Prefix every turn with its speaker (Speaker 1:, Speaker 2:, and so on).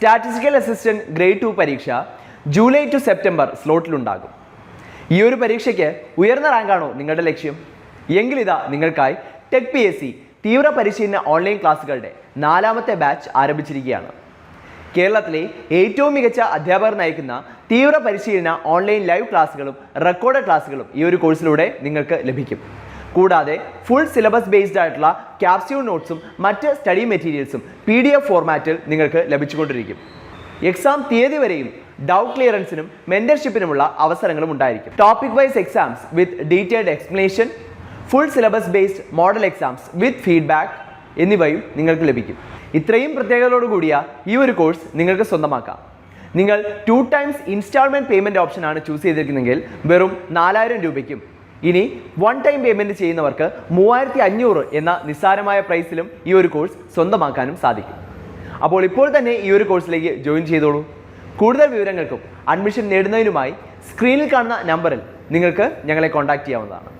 Speaker 1: Statistical assistant grade two പരീക്ഷ July to September സ്ലോട്ടിലുണ്ടാകും. ഈ ഒരു പരീക്ഷയ്ക്ക് ഉയർന്ന റാങ്കാണോ നിങ്ങളുടെ ലക്ഷ്യം? എങ്കിലിതാ നിങ്ങൾക്കായി ടെക് പി എസ് സി തീവ്ര പരിശീലന ഓൺലൈൻ ക്ലാസ്സുകളുടെ നാലാമത്തെ ബാച്ച് ആരംഭിച്ചിരിക്കുകയാണ്. കേരളത്തിലെ ഏറ്റവും മികച്ച അധ്യാപകർ നയിക്കുന്ന തീവ്ര പരിശീലന ഓൺലൈൻ ലൈവ് ക്ലാസ്സുകളും റെക്കോർഡ് ക്ലാസ്സുകളും ഈ ഒരു കോഴ്സിലൂടെ നിങ്ങൾക്ക് ലഭിക്കും. കൂടാതെ ഫുൾ സിലബസ് ബേസ്ഡ് ആയിട്ടുള്ള ക്യാപ്സ്യൂൾ നോട്ട്സും മറ്റ് സ്റ്റഡി മെറ്റീരിയൽസും പി ഡി എഫ് ഫോർമാറ്റിൽ നിങ്ങൾക്ക് ലഭിച്ചുകൊണ്ടിരിക്കും. എക്സാം തീയതി വരെയും ഡൗട്ട് ക്ലിയറൻസിനും മെന്റർഷിപ്പിനുമുള്ള അവസരങ്ങളും ഉണ്ടായിരിക്കും. Topic wise exams with detailed explanation full syllabus based model exams with feedback എന്നിവയും നിങ്ങൾക്ക് ലഭിക്കും. ഇത്രയും പ്രത്യേകതയോടുകൂടിയ ഈ ഒരു കോഴ്സ് നിങ്ങൾക്ക് സ്വന്തമാക്കാം. നിങ്ങൾ ടു ടൈംസ് ഇൻസ്റ്റാൾമെന്റ് പേയ്മെന്റ് ഓപ്ഷനാണ് ചൂസ് ചെയ്തിരിക്കുന്നതെങ്കിൽ വെറും നാലായിരം രൂപയ്ക്കും ഇനി വൺ ടൈം പേയ്മെന്റ് ചെയ്യുന്നവർക്ക് മൂവായിരത്തി അഞ്ഞൂറ് എന്ന നിസ്സാരമായ പ്രൈസിലും ഈ ഒരു കോഴ്സ് സ്വന്തമാക്കാനും സാധിക്കും. അപ്പോൾ ഇപ്പോൾ തന്നെ ഈ ഒരു കോഴ്സിലേക്ക് ജോയിൻ ചെയ്തോളൂ. കൂടുതൽ വിവരങ്ങൾക്കും അഡ്മിഷൻ നേടുന്നതിനുമായി സ്ക്രീനിൽ കാണുന്ന നമ്പറിൽ നിങ്ങൾക്ക് ഞങ്ങളെ കോൺടാക്റ്റ് ചെയ്യാവുന്നതാണ്.